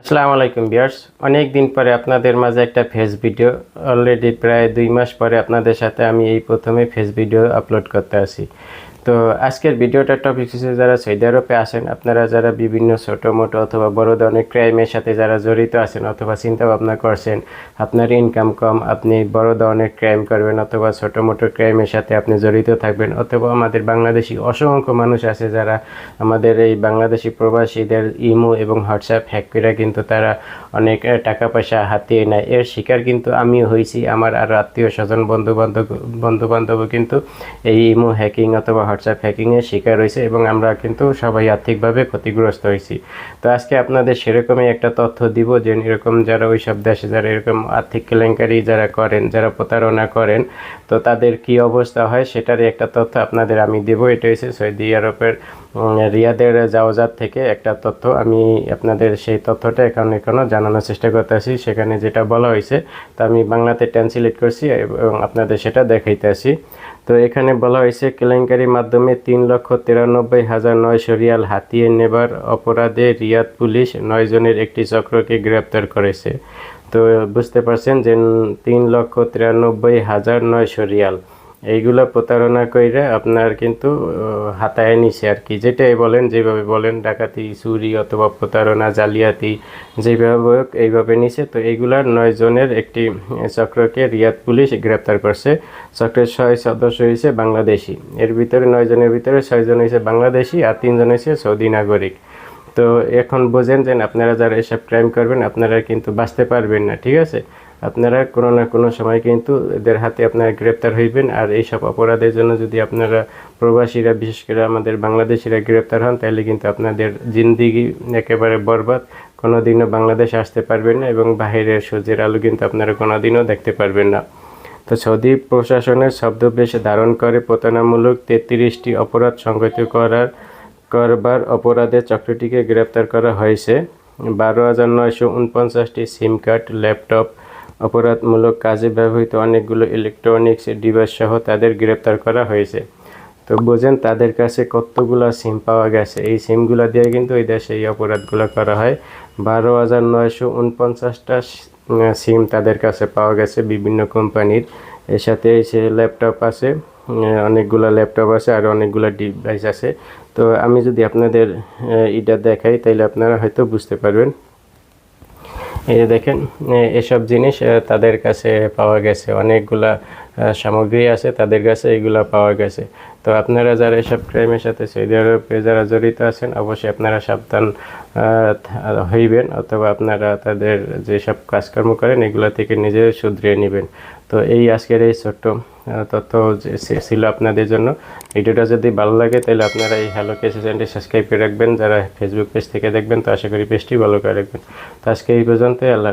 আসসালামু আলাইকুম বিয়ার্স অনেক দিন পরে আপনাদের মাঝে একটা ফেস ভিডিও, অলরেডি প্রায় দুই মাস পরে আপনাদের সাথে আমি এই প্রথমে ফেস ভিডিও আপলোড করতে আসি তো আজকের ভিডিওটার টপিক হচ্ছে যারা সৌদি আরবে আসেন আপনারা যারা বিভিন্ন ছোটো, মোটো অথবা বড় ধরনের ক্রাইমের সাথে যারা জড়িত আছেন অথবা চিন্তা ভাবনা করছেন, আপনার ইনকাম কম, আপনি বড় ধরনের ক্রাইম করবেন অথবা ছোটো, মোটো ক্রাইমের সাথে আপনি জড়িত থাকবেন, অথবা আমাদের বাংলাদেশি অসংখ্য মানুষ আছে যারা আমাদের এই বাংলাদেশি প্রবাসীদের ইমো এবং হোয়াটসঅ্যাপ হ্যাক করে কিন্তু তারা অনেক টাকা পয়সা হাতিয়ে নেয়। এর শিকার কিন্তু আমিও হয়েছি। আমার আরও আত্মীয় স্বজন বন্ধু বান্ধব বন্ধু বান্ধবও কিন্তু এই ইমো হ্যাকিং অথবা হোয়াটসঅ্যাপ হ্যাকিংয়ের শিকার হয়েছে এবং আমরা কিন্তু সবাই আর্থিকভাবে ক্ষতিগ্রস্ত হয়েছি। তো আজকে আপনাদের সেরকমই একটা তথ্য দিব যে এরকম যারা ওই সব দেশে যারা এরকম আর্থিক কেলেঙ্কারি যারা করেন, যারা প্রতারণা করেন, তো তাদের কি অবস্থা হয় সেটারই একটা তথ্য আপনাদের আমি দেবো। এটা হচ্ছে সৌদি আরবের রিয়াদের জাওজাত থেকে একটা তথ্য। আমি আপনাদের সেই তথ্যটা এখন এখনও জানানোর চেষ্টা করতে আসি সেখানে যেটা বলা হয়েছে, তা আমি বাংলাতে ট্রান্সলেট করছি এবং আপনাদের সেটা দেখাইতে আসি তো এখানে বলা হয়েছে, কেলেঙ্কারির মাধ্যমে তিন লক্ষ তিরানব্বই হাজার নয় রিয়াল হাতিয়ে নেবার অপরাধে রিয়াদ পুলিশ নয় জনের একটি চক্রকে গ্রেপ্তার করেছে। তো বুঝতে পারছেন যে তিন লক্ষ তিরানব্বই হাজার নয় রিয়াল। এইগুলো প্রতারণা কইরা আপনার কিন্তু হাতায় নিছে আর কি যেটাই বলেন, যেভাবে বলেন, ডাকাতি, চুরি অথবা প্রতারণা, জালিয়াতি, যেভাবে এইভাবে নিছে। তো এইগুলার নয় জনের একটি চক্রকে রিয়াদ পুলিশ গ্রেপ্তার করছে। চক্রের ছয় সদস্য হয়েছে বাংলাদেশি। এর ভিতরে নয় জনের ভিতরে ছয়জন হয়েছে বাংলাদেশি আর তিনজন হয়েছে সৌদি নাগরিক। তো এখন বোঝেন যে আপনারা যারা এসব ক্রাইম করবেন, আপনারা কিন্তু বাঁচতে পারবেন না, ঠিক আছে? আপনারা কোনো না কোনো সময় কিন্তু এদের হাতে আপনারা গ্রেপ্তার হইবেন। আর এইসব অপরাধের জন্য যদি আপনারা প্রবাসীরা, বিশেষ করে আমাদের বাংলাদেশিরা গ্রেপ্তার হন, তাহলে কিন্তু আপনাদের জিন্দিগি একেবারে বরবাদ। কোনোদিনও বাংলাদেশে আসতে পারবেন না এবং বাহিরের সূর্যের আলো কিন্তু আপনারা কোনোদিনও দেখতে পারবেন না। তো সৌদি প্রশাসনের শব্দ শব্দবেশ ধারণ করে। প্রতারণামূলক তেত্রিশটি অপরাধ সংগঠিত করার, করবার অপরাধে চক্রটিকে গ্রেপ্তার করা হয়েছে। বারো হাজার নয়শো উনপঞ্চাশটি সিম কার্ড, ল্যাপটপ অপরাধমূলক কাজে ব্যবহৃত অনেকগুলো ইলেকট্রনিক্স ডিভাইস সহ তাদের গ্রেপ্তার করা হয়েছে। তো বোঝেন তাদের কাছে কতগুলো সিম পাওয়া গেছে। এই সিমগুলো দিয়ে কিন্তু এই দেশে এই অপরাধগুলো করা হয়। বারো হাজার নয়শো উনপঞ্চাশটা সিম তাদের কাছে পাওয়া গেছে বিভিন্ন কোম্পানির। এর সাথে সে ল্যাপটপ আছে অনেকগুলো ল্যাপটপ আছে আর অনেকগুলো ডিভাইস আছে। তো আমি যদি আপনাদের এটা দেখাই তাহলে আপনারা হয়তো বুঝতে পারবেন। এই যে দেখেন এসব জিনিস তাদের কাছে পাওয়া গেছে। অনেকগুলা সামগ্রী আছে, তাদের কাছে এগুলা পাওয়া গেছে। তো আপনারা যারা এসব ক্রাইমের সাথে সৌদি আরবে যারা জড়িত আছেন, অবশ্যই আপনারা সাবধান হইবেন অথবা আপনারা তাদের যেসব কাজকর্ম করেন, এগুলো থেকে নিজে শুধরিয়ে নেবেন। তো এই আজকের এই ছোট্ট তথ্য ছিল আপনাদের জন্য। ভিডিওটা যদি ভালো লাগে, তাহলে আপনারা এই হ্যালো কেস চ্যানেলটি সাবস্ক্রাইব করে রাখবেন। যারা ফেসবুক পেজ থেকে দেখবেন, তো আশা করি পেজটি ভালো করে রাখবেন। তো আজকে এই পর্যন্ত আল্লাহ